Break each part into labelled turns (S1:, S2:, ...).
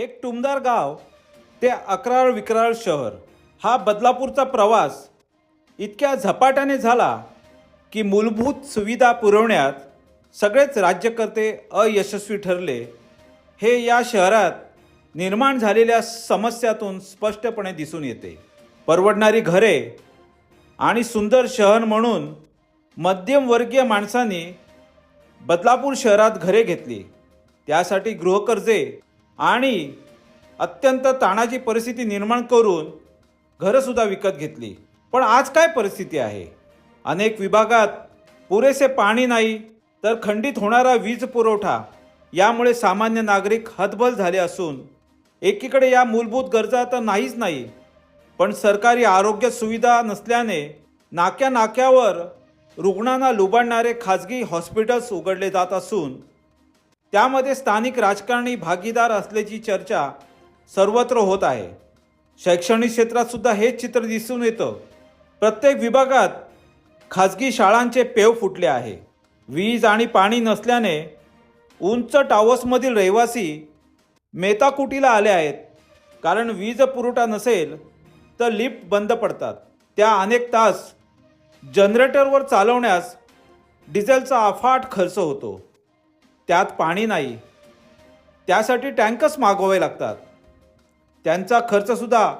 S1: एक टुमदार गाव ते अकराळ विक्राळ शहर. हा बदलापूरचा प्रवास इतक्या झपाट्याने झाला की मूलभूत सुविधा पुरवण्यात सगळेच राज्यकर्ते अयशस्वी ठरले. हे या शहरात निर्माण झालेल्या समस्यातून स्पष्टपणे दिसून येते. परवडणारी घरे आणि सुंदर शहर म्हणून मध्यमवर्गीय माणसांनी बदलापूर शहरात घरे घेतली. त्यासाठी गृहकर्जे आणि अत्यंत ताणाची परिस्थिती निर्माण करून घरंसुद्धा विकत घेतली. पण आज काय परिस्थिती आहे? अनेक विभागात पुरेसे पाणी नाही तर खंडित होणारा वीज पुरवठा यामुळे सामान्य नागरिक हतबल झाले असून एकीकडे या मूलभूत गरजा तर नाहीच नाही पण सरकारी आरोग्य सुविधा नसल्याने नाक्या नाक्यावर रुग्णांना लुबाडणारे खाजगी हॉस्पिटल्स उघडले जात असून त्यामध्ये स्थानिक राजकारणी भागीदार असल्याची चर्चा सर्वत्र होत आहे. शैक्षणिक क्षेत्रातसुद्धा हेच चित्र दिसून येतं. प्रत्येक विभागात खाजगी शाळांचे पेव फुटले आहे. वीज आणि पाणी नसल्याने उंच टावर्समधील रहिवासी मेताकुटीला आले आहेत. कारण वीज पुरवठा नसेल तर लिफ्ट बंद पडतात. त्या अनेक तास जनरेटरवर चालवण्यास डिझेलचा अफाट खर्च होतो. त्यात पाणी नाही. त्यासाठी टँकर्स मागवावे लागतात. त्यांचा खर्चसुद्धा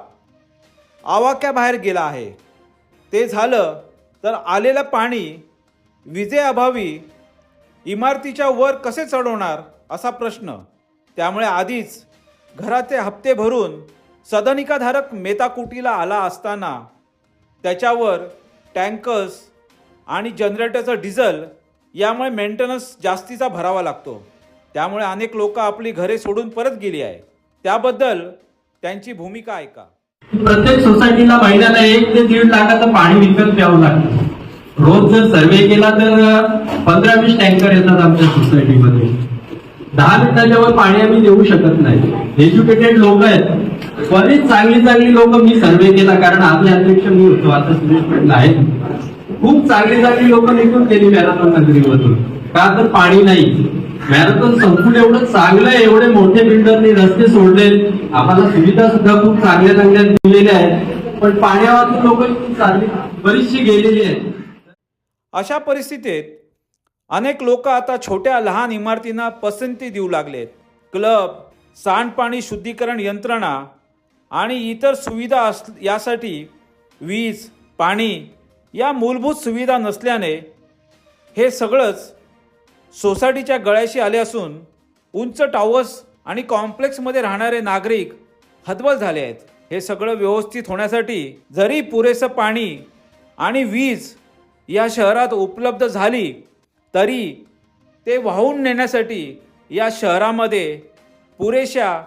S1: आवाक्याबाहेर गेला आहे. ते झालं तर आलेलं पाणी विजेअभावी इमारतीच्या वर कसे चढवणार असा प्रश्न. त्यामुळे आधीच घराचे हप्ते भरून सदनिकाधारक मेताकुटीला आला असताना त्याच्यावर टँकर्स आणि जनरेटरचं डिझेल यामुळे मेंटेनन्स जास्तीचा भरावा लागतो. त्यामुळे अनेक लोक आपली घरे सोडून परत गेली आहे. त्याबद्दल त्यांची भूमिका ऐका.
S2: प्रत्येक सोसायटीला महिन्याला एक ते दीड लाखाचं पाणी विकत घ्यावं लागतं. रोज जर सर्वे केला तर पंधरा वीस टँकर येतात आमच्या सोसायटीमध्ये दहा मिनिटाच्या वर पाणी आम्ही देऊ शकत नाही. एज्युकेटेड लोक आहेत. बरीच चांगली चांगली लोक मी सर्वे केला कारण आपले अध्यक्ष मी होतो. आता सुरेश पाटील आहेत. खूप चांगली चांगली लोक निघून गेली मॅरेथॉन नगरीमधून. का तर पाणी नाही. मॅरेथॉन संकुल एवढं चांगलं आहे एवढे मोठे बिल्डरनी रस्ते सोडले. आम्हाला सुविधा सुद्धा खूप चांगल्या चांगल्या दिलेल्या आहेत. पण पाण्यावर लोक चांगली बरीचशी गेलेली आहेत.
S1: अशा परिस्थितीत अनेक लोक आता छोट्या लहान इमारतींना पसंती देऊ लागलेत. क्लब सांडपाणी शुद्धीकरण यंत्रणा आणि इतर सुविधा अस यासाठी वीज पाणी या मूलभूत सुविधा नसल्याने हे सगळंच सोसायटीच्या गळ्याशी आले असून उंच टावर्स आणि कॉम्प्लेक्समध्ये राहणारे नागरिक हतबल झाले आहेत. हे सगळं व्यवस्थित होण्यासाठी जरी पुरेसं पाणी आणि वीज या शहरात उपलब्ध झाली तरी ते वाहून नेण्यासाठी या शहरामध्ये पुरेशा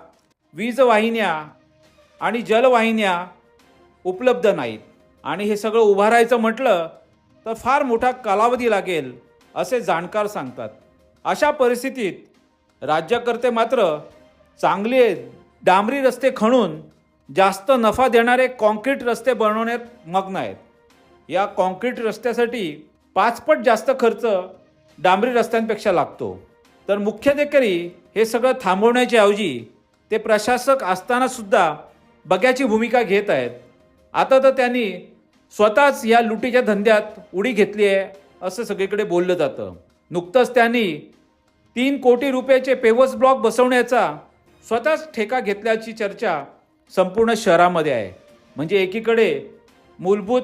S1: वीजवाहिन्या आणि जलवाहिन्या उपलब्ध नाहीत. आणि हे सगळं उभारायचं म्हटलं तर फार मोठा कालावधी लागेल असे जाणकार सांगतात. अशा परिस्थितीत राज्यकर्ते मात्र चांगले डांबरी रस्ते खणून जास्त नफा देणारे कॉन्क्रीट रस्ते बनवण्यात मग्न आहेत. या कॉन्क्रीट रस्त्यासाठी पाचपट जास्त खर्च डांबरी रस्त्यांपेक्षा लागतो. तर मुख्याधिकारी हे सगळं थांबवण्याच्या ऐवजी ते प्रशासक असतानासुद्धा बग्याची भूमिका घेत आहेत. आता तर त्यांनी स्वतःच या लुटीच्या धंद्यात उडी घेतली आहे असं सगळीकडे बोललं जातं. नुकतंच त्यांनी तीन कोटी रुपयाचे पेवर्स ब्लॉक बसवण्याचा स्वतःच ठेका घेतल्याची चर्चा संपूर्ण शहरामध्ये आहे. म्हणजे एकीकडे मूलभूत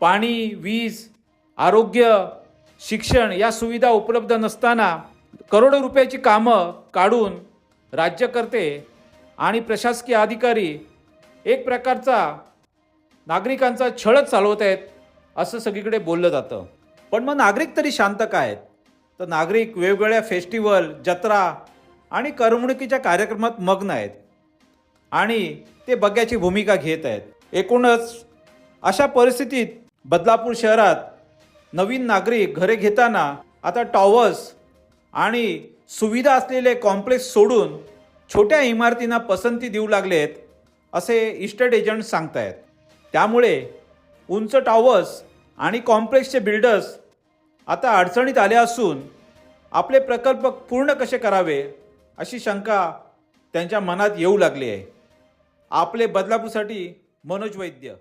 S1: पाणी वीज आरोग्य शिक्षण या सुविधा उपलब्ध नसताना करोडो रुपयाची कामं काढून राज्यकर्ते आणि प्रशासकीय अधिकारी एक प्रकारचा नागरिकांचा छळच चालवत आहेत असं सगळीकडे बोललं जातं. पण मग नागरिक तरी शांत काय आहेत? तर नागरिक वेगवेगळ्या फेस्टिवल जत्रा आणि करमणुकीच्या कार्यक्रमात मग्न आहेत. आणि ते बग्याची भूमिका घेत आहेत. एकूणच अशा परिस्थितीत बदलापूर शहरात नवीन नागरिक घरे घेताना आता टॉवर्स आणि सुविधा असलेले कॉम्प्लेक्स सोडून छोट्या इमारतींना पसंती देऊ लागलेत असे इस्टेट एजंट सांगतायत. त्यामुळे उंच टॉवर्स आणि कॉम्प्लेक्सचे बिल्डर्स आता अडचणीत आले असून आपले प्रकल्प पूर्ण कसे करावे अशी शंका त्यांच्या मनात येऊ लागली आहे. आपले बदलापूरसाठी मनोज वैद्य.